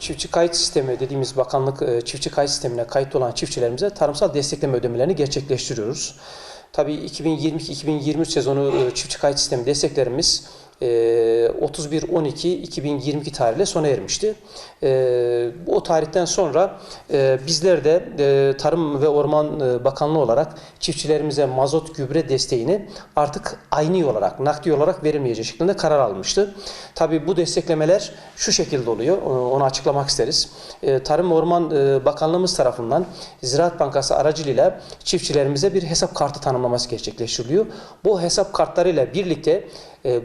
Çiftçi kayıt sistemi dediğimiz bakanlık e, çiftçi kayıt sistemine kayıtlı olan çiftçilerimize tarımsal destekleme ödemelerini gerçekleştiriyoruz. Tabii 2022-2023 sezonu e, çiftçi kayıt sistemi desteklerimiz 31-12-2022 tarihle sona ermişti. E, O tarihten sonra e, bizler de e, Tarım ve Orman e, Bakanlığı olarak çiftçilerimize mazot gübre desteğini artık aynı olarak, nakdi olarak verilmeyecek şeklinde karar almıştı. Tabii bu desteklemeler şu şekilde oluyor, e, onu açıklamak isteriz. E, Tarım ve Orman e, Bakanlığımız tarafından Ziraat Bankası aracılığıyla çiftçilerimize bir hesap kartı tanımlaması gerçekleştiriliyor. Bu hesap kartlarıyla birlikte e,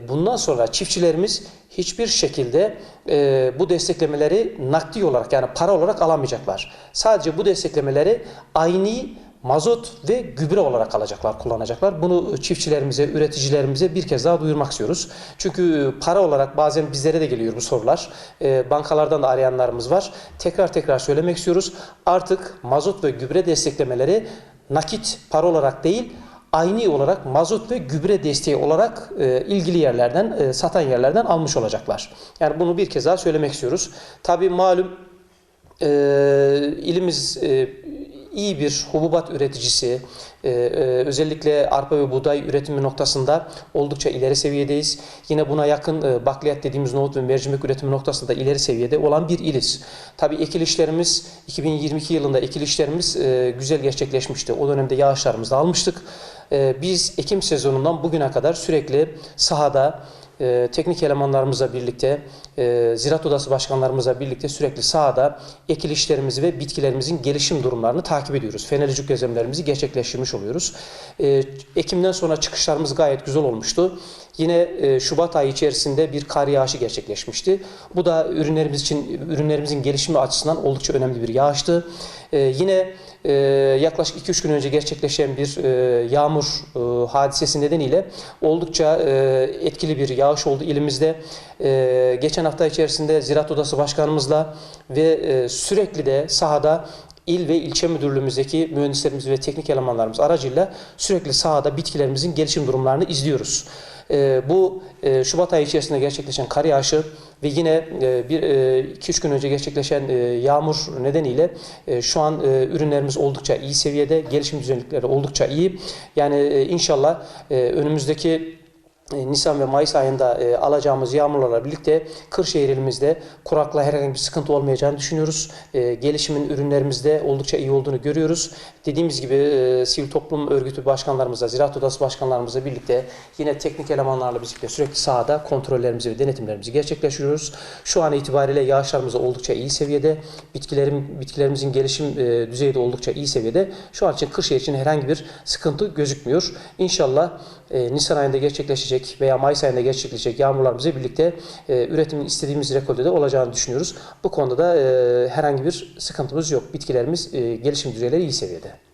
bundan sonra çiftçilerimiz hiçbir şekilde e, bu desteklemeleri nakdi olarak yani para olarak alamayacaklar. Sadece bu desteklemeleri aynı mazot ve gübre olarak alacaklar, kullanacaklar. Bunu çiftçilerimize, üreticilerimize bir kez daha duyurmak istiyoruz. Çünkü para olarak bazen bizlere de geliyor bu sorular. E, bankalardan da arayanlarımız var. Tekrar tekrar söylemek istiyoruz. Artık mazot ve gübre desteklemeleri nakit para olarak değil, aynı olarak mazot ve gübre desteği olarak e, ilgili yerlerden, e, satan yerlerden almış olacaklar. Yani bunu bir kez daha söylemek istiyoruz. Tabii malum e, ilimiz e, iyi bir hububat üreticisi, e, e, özellikle arpa ve buğday üretimi noktasında oldukça ileri seviyedeyiz. Yine buna yakın e, bakliyat dediğimiz nohut ve mercimek üretimi noktasında ileri seviyede olan bir iliz. Tabii ekilişlerimiz 2022 yılında ekilişlerimiz e, güzel gerçekleşmişti. O dönemde yağışlarımızı almıştık. Biz Ekim sezonundan bugüne kadar sürekli sahada e, teknik elemanlarımızla birlikte, e, ziraat odası başkanlarımızla birlikte sürekli sahada ekilişlerimizi ve bitkilerimizin gelişim durumlarını takip ediyoruz. Fenericik gözlemlerimizi gerçekleştirmiş oluyoruz. E, Ekim'den sonra çıkışlarımız gayet güzel olmuştu. Yine e, Şubat ayı içerisinde bir kar yağışı gerçekleşmişti. Bu da ürünlerimiz için ürünlerimizin gelişimi açısından oldukça önemli bir yağıştı. E, yine e, yaklaşık 2-3 gün önce gerçekleşen bir yağmur hadisesi nedeniyle oldukça etkili bir yağış oldu ilimizde. Geçen hafta içerisinde Ziraat Odası Başkanımızla ve sürekli de sahada il ve ilçe müdürlüğümüzdeki mühendislerimiz ve teknik elemanlarımız aracıyla sürekli sahada bitkilerimizin gelişim durumlarını izliyoruz. E, bu e, Şubat ayı içerisinde gerçekleşen kar yağışı ve yine e, bir 2-3 gün önce gerçekleşen e, yağmur nedeniyle e, şu an e, ürünlerimiz oldukça iyi seviyede, gelişim düzenlikleri oldukça iyi. Yani e, inşallah e, önümüzdeki e, Nisan ve Mayıs ayında e, alacağımız yağmurlarla birlikte Kırşehir ilimizde kuraklığa herhangi bir sıkıntı olmayacağını düşünüyoruz. E, gelişimin ürünlerimizde oldukça iyi olduğunu görüyoruz. Dediğimiz gibi e, sivil toplum örgütü başkanlarımızla, ziraat odası başkanlarımızla birlikte yine teknik elemanlarla birlikte sürekli sahada kontrollerimizi ve denetimlerimizi gerçekleştiriyoruz. Şu an itibariyle yağışlarımız oldukça iyi seviyede. Bitkilerim, bitkilerimizin gelişim e, düzeyi de oldukça iyi seviyede. Şu an için Kırşehir için herhangi bir sıkıntı gözükmüyor. İnşallah e, Nisan ayında gerçekleşecek veya Mayıs ayında gerçekleşecek yağmurlarımızla birlikte e, üretimin istediğimiz rekolde de olacağını düşünüyoruz. Bu konuda da e, herhangi bir sıkıntımız yok. Bitkilerimiz e, gelişim düzeyleri iyi seviyede.